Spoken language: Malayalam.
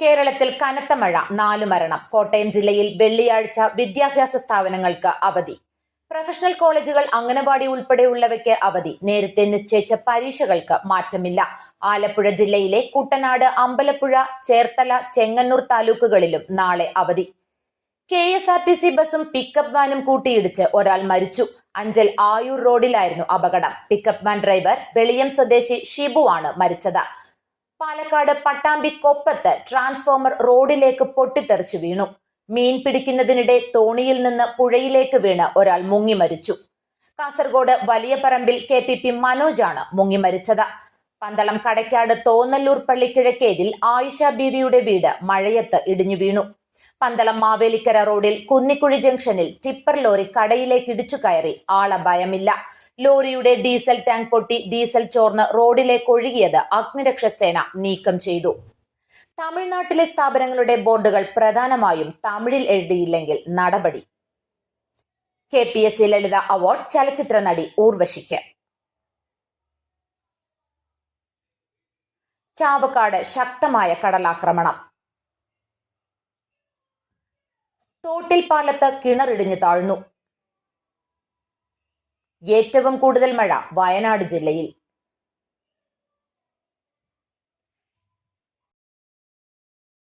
കേരളത്തിൽ കനത്ത മഴ നാല് മരണം. കോട്ടയം ജില്ലയിൽ വെള്ളിയാഴ്ച വിദ്യാഭ്യാസ സ്ഥാപനങ്ങൾക്ക് അവധി. പ്രൊഫഷണൽ കോളേജുകൾ അംഗനവാടി ഉൾപ്പെടെയുള്ളവയ്ക്ക് അവധി. നേരത്തെ നിശ്ചയിച്ച പരീക്ഷകൾക്ക് മാറ്റമില്ല. ആലപ്പുഴ ജില്ലയിലെ കുട്ടനാട് അമ്പലപ്പുഴ ചേർത്തല ചെങ്ങന്നൂർ താലൂക്കുകളിലും നാളെ അവധി. K S R T C ബസും പിക്കപ്പ് വാനും കൂട്ടിയിടിച്ച് ഒരാൾ മരിച്ചു. അഞ്ചൽ ആയൂർ റോഡിലായിരുന്നു അപകടം. പിക്കപ്പ് വാൻ ഡ്രൈവർ വെളിയം സ്വദേശി ഷിബു ആണ് മരിച്ചത്. പാലക്കാട് പട്ടാമ്പി കൊപ്പത്ത് ട്രാൻസ്ഫോമർ റോഡിലേക്ക് പൊട്ടിത്തെറിച്ചു വീണു. മീൻ പിടിക്കുന്നതിനിടെ തോണിയിൽ നിന്ന് പുഴയിലേക്ക് വീണ് ഒരാൾ മുങ്ങി മരിച്ചു. കാസർഗോഡ് വലിയ പറമ്പിൽ കെ പി പി മനോജാണ് മുങ്ങി മരിച്ചത്. പന്തളം കടയ്ക്കാട് തോന്നല്ലൂർ പള്ളി കിഴക്കേതിൽ ആയിഷ ബീവിയുടെ വീട് മഴയത്ത് ഇടിഞ്ഞു വീണു. പന്തളം മാവേലിക്കര റോഡിൽ കുന്നിക്കുഴി ജംഗ്ഷനിൽ ടിപ്പർ ലോറി കടയിലേക്ക് ഇടിച്ചു കയറി. ആളെ ഭയമില്ല ലോറിയുടെ ഡീസൽ ടാങ്ക് പൊട്ടി ഡീസൽ ചോർന്ന് റോഡിലേക്ക് ഒഴുകിയത് അഗ്നിരക്ഷാസേന നീക്കം ചെയ്തു. തമിഴ്നാട്ടിലെ സ്ഥാപനങ്ങളുടെ ബോർഡുകൾ പ്രധാനമായും തമിഴിൽ എഴുതിയില്ലെങ്കിൽ നടപടി. K P S C Lalitha award ചലച്ചിത്ര നടി ഊർവശിക്ക്. ചാവക്കാട് ശക്തമായ കടലാക്രമണം. തോട്ടിൽ പാലത്ത് കിണറിടിഞ്ഞു താഴ്ന്നു. ഏറ്റവും കൂടുതൽ മഴ വയനാട് ജില്ലയിൽ.